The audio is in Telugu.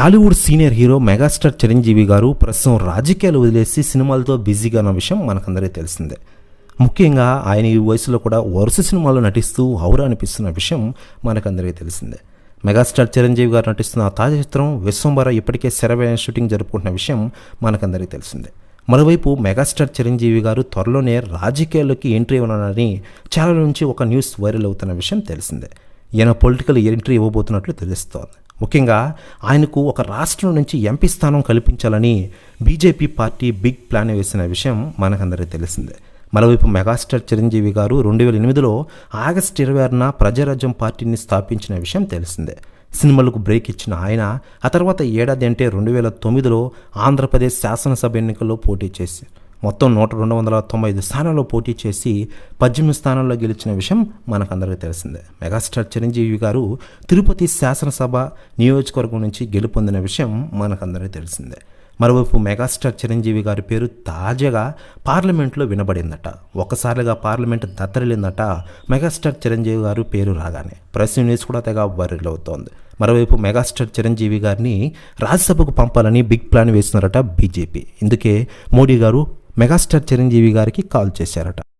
Tollywood senior hero megastar Chiranjeevi గారు ప్రస్తుతం రాజకీయాలు వదిలేసి సినిమాలతో బిజీగా ఉన్న విషయం మనకందరికీ తెలిసిందే. ముఖ్యంగా ఆయన ఈ వయసులో కూడా వరుస సినిమాల్లో నటిస్తూ హౌరా అనిపిస్తున్న విషయం మనకందరికీ తెలిసిందే. మెగాస్టార్ చిరంజీవి గారు నటిస్తున్న తాజా చిత్రం విశ్వంబర ఇప్పటికే శరవేణ షూటింగ్ జరుపుకుంటున్న విషయం మనకందరికీ తెలిసిందే. మరోవైపు మెగాస్టార్ చిరంజీవి గారు త్వరలోనే రాజకీయాల్లోకి ఎంట్రీ ఇవ్వనని చాలా నుంచి ఒక న్యూస్ వైరల్ అవుతున్న విషయం తెలిసిందే. ఈయన పొలిటికల్ ఎంట్రీ ఇవ్వబోతున్నట్లు తెలుస్తోంది. ముఖ్యంగా ఆయనకు ఒక రాష్ట్రం నుంచి ఎంపీ స్థానం కల్పించాలని బీజేపీ పార్టీ బిగ్ ప్లాన్ వేసిన విషయం మనకందరికీ తెలిసిందే. మరోవైపు మెగాస్టార్ చిరంజీవి గారు రెండు వేల ఎనిమిదిలో ఆగస్టు ఇరవై ఆరున ప్రజారాజ్యం పార్టీని స్థాపించిన విషయం తెలిసిందే. సినిమాలకు బ్రేక్ ఇచ్చిన ఆయన ఆ తర్వాత ఏడాది అంటే రెండు వేల తొమ్మిదిలో ఆంధ్రప్రదేశ్ శాసనసభ ఎన్నికల్లో పోటీ చేశారు. మొత్తం నూట రెండు వందల తొంభై ఐదు స్థానాల్లో పోటీ చేసి పద్దెనిమిది స్థానాల్లో గెలిచిన విషయం మనకందరికీ తెలిసిందే. మెగాస్టార్ చిరంజీవి గారు తిరుపతి శాసనసభ నియోజకవర్గం నుంచి గెలుపొందిన విషయం మనకందరికీ తెలిసిందే. మరోవైపు మెగాస్టార్ చిరంజీవి గారి పేరు తాజాగా పార్లమెంట్లో వినబడిందట. ఒక్కసారిగా పార్లమెంట్ దత్తరిల్లిందట మెగాస్టార్ చిరంజీవి గారు పేరు రాగానే. ప్రెస్ న్యూస్ కూడా తెగ వైరల్ అవుతోంది. మరోవైపు మెగాస్టార్ చిరంజీవి గారిని రాజ్యసభకు పంపాలని బిగ్ ప్లాన్ వేస్తున్నారట బీజేపీ. ఇందుకే మోడీ గారు మెగాస్టార్ చిరంజీవి గారికి కాల్ చేశారట.